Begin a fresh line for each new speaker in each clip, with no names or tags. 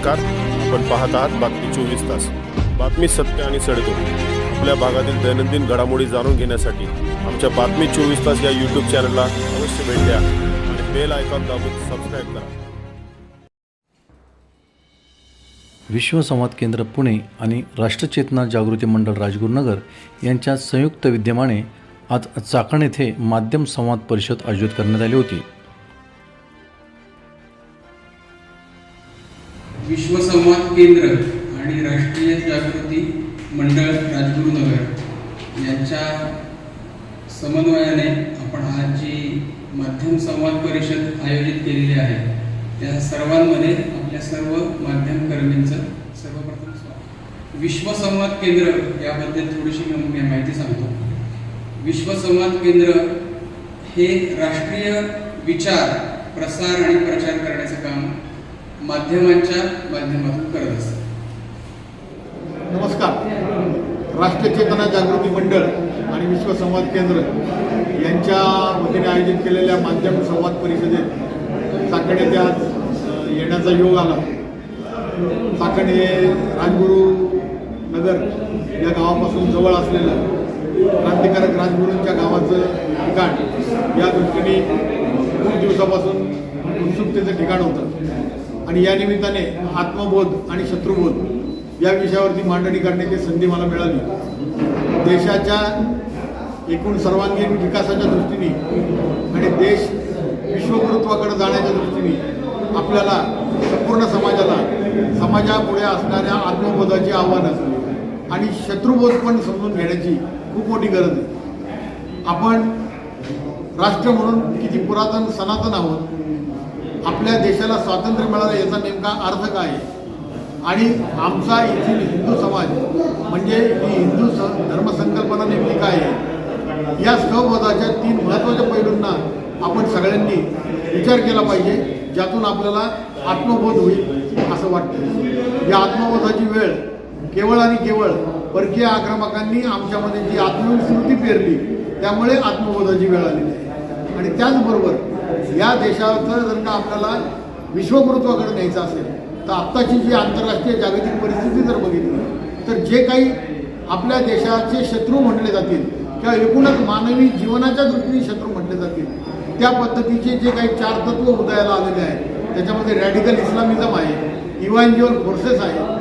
नमस्कार. आपण पाहत आहात बातमी चोवीस तास. बातमी सत्य आणि सडतो आपल्या भागातील दैनंदिन घडामोडी जाणून घेण्यासाठी आमच्या बातमी चोवीस तास या यूट्यूब चॅनलला अवश्य भेट द्या आणि बेल आयकॉन दाबून सबस्क्राईब करा.
विश्वसंवाद केंद्र पुणे आणि राष्ट्रचेतना जागृती मंडळ राजगुरुनगर यांच्या संयुक्त विद्यमाने आज चाकण येथे माध्यम संवाद परिषद आयोजित करण्यात आली होती.
विश्वसंवाद केंद्र आणि राष्ट्रीय जागृती मंडळ राजगुरुनगर यांच्या समन्वयाने आपण आज जी माध्यम संवाद परिषद आयोजित केलेली आहे त्या सर्वांमध्ये आपल्या सर्व माध्यमकर्मींचं सर्वप्रथम स्वागत. विश्वसंवाद केंद्र याबद्दल थोडीशी मी माहिती सांगतो. विश्वसंवाद केंद्र हे राष्ट्रीय विचार प्रसार आणि प्रचार करण्याचं काम माध्यमांच्या माध्यमातून करत असतात.
नमस्कार. राष्ट्रीय चेतना जागृती मंडळ आणि विश्वसंवाद केंद्र यांच्या वतीने आयोजित केलेल्या माध्यम संवाद परिषदेत चाकण त्यात आज येण्याचा योग आला. चाकण हे राजगुरू नगर या गावापासून जवळ असलेलं क्रांतिकारक राजगुरूंच्या गावाचं ठिकाण या दृष्टीने खूप दिवसापासून उत्सुकतेचं ठिकाण होतं. आणि या निमित्ताने आत्मबोध आणि शत्रुबोध या विषयावरती मांडणी करण्याची संधी मला मिळाली. देशाच्या एकूण सर्वांगीण विकासाच्या दृष्टीने आणि देश विश्वगुरुत्वाकडे जाण्याच्या दृष्टीने आपल्याला संपूर्ण समाजाला समाजापुढे असणाऱ्या आत्मबोधाची आव्हानं आणि शत्रुबोध पण समजून घेण्याची खूप मोठी गरज आहे. आपण राष्ट्र म्हणून किती पुरातन सनातन आहोत आपल्या देशाला स्वातंत्र्य मिळालं याचा नेमका अर्थ काय? आहे आणि आमचा येथील हिंदू समाज म्हणजे ही हिंदू स धर्मसंकल्पना नेमकी काय आहे? या सहबोधाच्या तीन महत्त्वाच्या पैलूंना आपण सगळ्यांनी विचार केला पाहिजे ज्यातून आपल्याला आत्मबोध होईल असं वाटतं. या आत्मबोधाची वेळ केवळ आणि केवळ परकीय आक्रमकांनी आमच्यामध्ये जी आत्मविस्मृती पेरली त्यामुळे आत्मबोधाची वेळ आलेली आहे आणि त्याचबरोबर या देशाचं जर का आपल्याला विश्वगुरुत्वाकडे न्यायचं असेल तर आत्ताची जी आंतरराष्ट्रीय जागतिक परिस्थिती जर बघितली तर जे काही आपल्या देशाचे शत्रू म्हटले जातील किंवा एकूणच मानवी जीवनाच्या दृष्टीने शत्रू म्हटले जातील त्या पद्धतीचे जे काही चार तत्व उदयाला आलेले आहेत त्याच्यामध्ये रॅडिकल इस्लामिझम आहे इव्हांज्युअल फोर्सेस आहे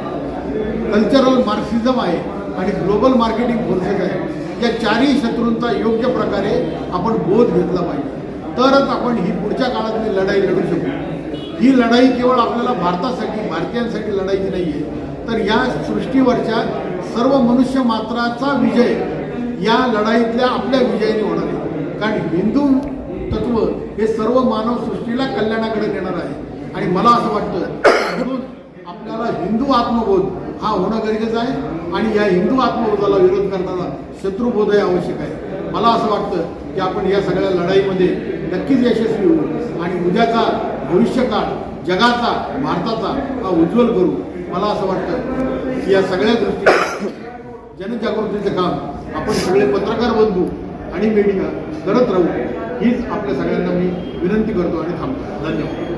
कल्चरल मार्क्सिझम आहे आणि ग्लोबल मार्केटिंग फोर्सेस आहे या चारही शत्रूंचा योग्य प्रकारे आपण बोध घेतला पाहिजे. तरच आपण ही पुढच्या काळातली लढाई लढू शकू. ही लढाई केवळ आपल्याला भारतासाठी भारतीयांसाठी लढायची नाही आहे तर या सृष्टीवरच्या सर्व मनुष्य मात्राचा विजय या लढाईतल्या आपल्या विजयाने होणार आहे. कारण हिंदू तत्व हे सर्व मानव सृष्टीला कल्याणाकडे नेणार आहे. आणि मला असं वाटतं म्हणून आपल्याला हिंदू आत्मबोध हा होणं गरजेचं आहे. आणि या हिंदू आत्मबोधाला विरोध करताना शत्रुबोधही आवश्यक आहे. मला असं वाटतं की आपण या सगळ्या लढाईमध्ये नक्कीच यशस्वी होऊ. आणि उद्याचा भविष्यकाळ जगाचा भारताचा हा उज्ज्वल करू. मला असं वाटतं की या सगळ्या दृष्टीने जनजागृतीचं काम आपण सगळे पत्रकार बंधू आणि मीडिया करत राहू हीच आपल्या सगळ्यांना मी विनंती करतो आणि थांबतो. धन्यवाद.